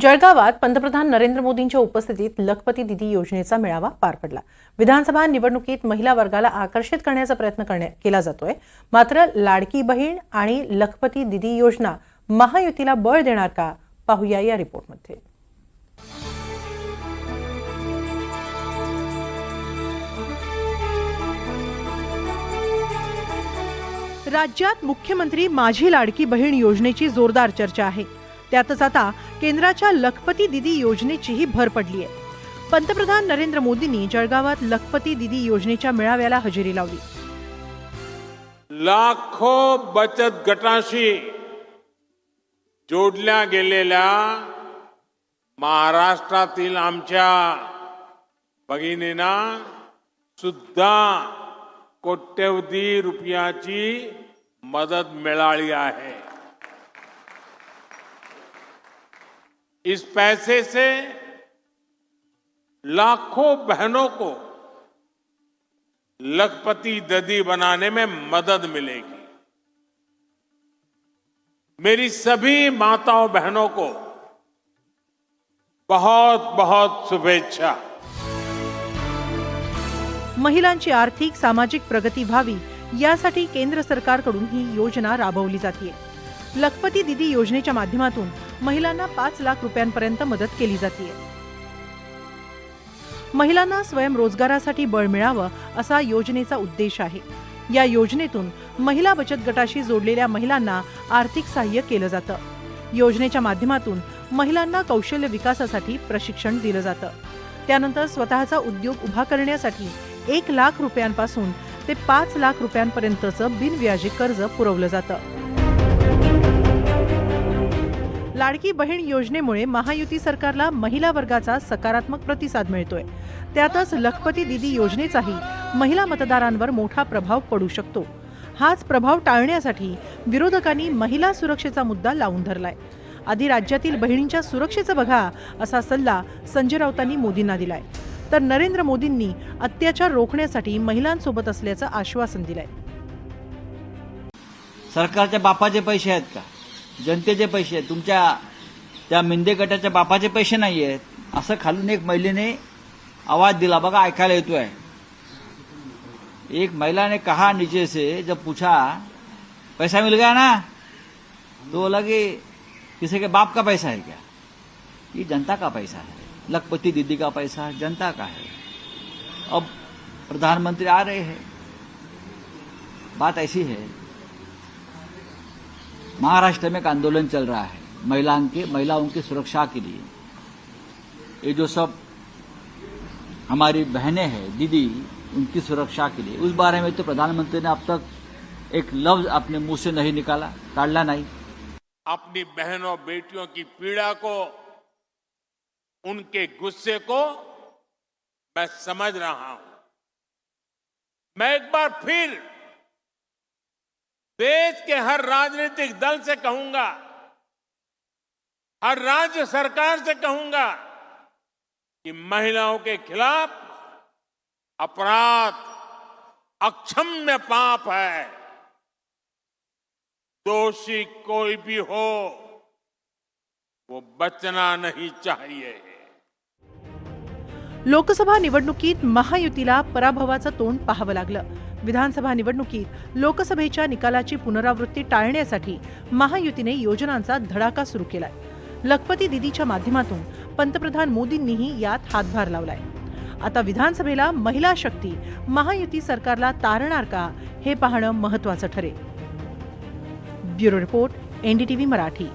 जळगावात पंतप्रधान नरेंद्र मोदींच्या उपस्थितीत लखपती दिदी योजनेचा मेळावा पार पडला. विधानसभा निवडणुकीत महिला वर्गाला आकर्षित करण्याचा प्रयत्न करण्या- केला जातोय. मात्र लाडकी बहीण आणि लखपती दिदी योजना महायुतीला बळ देणार का? पाहूया या रिपोर्टमध्ये. राज्यात मुख्यमंत्री माझी लाडकी बहीण योजनेची जोरदार चर्चा आहे. त्यातच आता केंद्राच्या लखपती दिदी योजनेचीही भर पडली आहे. पंतप्रधान नरेंद्र मोदींनी जळगावात लखपती दिदी योजनेच्या मेळाव्याला हजेरी लावली. लाखो बचत गटाशी जोडल्या गेलेल्या महाराष्ट्रातील आमच्या भगिनींना सुद्धा कोट्यवधी रुपयाची मदत मिळाली आहे. इस पैसे से लाखों बहनों को लखपति ददी बनाने में मदद मिलेगी। मेरी सभी माताओं बहनों को बहुत बहुत शुभेच्छा। महिलांची आर्थिक सामाजिक प्रगती व्हावी यासाठी केंद्र सरकारकडून ही योजना राबवली जाते लखपती दिदी योजनेच्या माध्यमातून महिलांना पाच लाख रुपयांपर्यंत मदत केली जाते महिलांना स्वयंरोजगारासाठी बळ मिळावं असा योजनेचा उद्देश आहे. या योजनेतून महिला बचत गटाशी जोडलेल्या महिलांना आर्थिक सहाय्य केलं जातं. योजनेच्या माध्यमातून महिलांना कौशल्य विकासासाठी प्रशिक्षण दिलं जातं. त्यानंतर स्वतःचा उद्योग उभा करण्यासाठी एक लाख रुपयांपासून ते पाच लाख रुपयांपर्यंतचं बिनव्याजी कर्ज पुरवलं जातं. लाडकी बहीण योजनेमुळे महायुती सरकारला महिला वर्गाचा सकारात्मक प्रतिसाद मिळतोय. त्यातच लखपती दिदी योजनेचाही महिला मतदारांवर मोठा प्रभाव पडू शकतो. हाच प्रभाव टाळण्यासाठी विरोधकांनी महिला सुरक्षेचा मुद्दा लावून धरलाय. आधी राज्यातील बहिणींच्या सुरक्षेचं बघा असा सल्ला संजय राऊतांनी मोदींना दिलाय. तर नरेंद्र मोदींनी अत्याचार रोखण्यासाठी महिलांसोबत असल्याचं आश्वासन दिलंय. सरकारच्या बापाचे पैसे आहेत का? जनतेचे पैसे, तुमच्या त्या मिंदे गटाच्या बापाचे पैसे नाही आहेत असं खालून एक महिलेने आवाज़ दिला. बघा, ऐकायला एक महिला ने कहा नीचे से, जब पूछा, पैसा मिल गया ना? तो बोला कि, किसी के बाप का पैसा है क्या? ये जनता का पैसा है। लखपति दीदी का पैसा जनता का है। अब प्रधानमंत्री आ रहे हैं। बात ऐसी है महाराष्ट्र में एक आंदोलन चल रहा है, महिलाओं के, महिलाओं की सुरक्षा के लिए। ये जो सब हमारी बहनें हैं, दीदी, उनकी सुरक्षा के लिए। उस बारे में तो प्रधानमंत्री ने अब तक एक लफ्ज अपने मुँह से नहीं निकाला काढ़ला नहीं। अपनी बहनों बेटियों की पीड़ा को, उनके गुस्से को मैं समझ रहा हूँ। मैं एक बार फिर देश के हर राजनीतिक दल से कहूँगा, हर राज्य सरकार से कहूँगा कि महिलाओं के खिलाफ अपराध अक्षम्य पाप है। दोषी कोई भी हो, वो बचना नहीं चाहिए। लोकसभा निवडणुकीत महायुतीला पराभवाचं तोंड पाहावं लागलं. विधानसभा निवडणुकीत लोकसभेच्या निकालाची पुनरावृत्ती टाळण्यासाठी महायुतीने योजनांचा धडाका सुरू केलाय. लखपती दिदीच्या माध्यमातून पंतप्रधान मोदींनीही यात हातभार लावलाय. आता विधानसभेला महिला शक्ती महायुती सरकारला तारणार का हे पाहणं महत्वाचं ठरेल. Bureau report NDTV Marathi.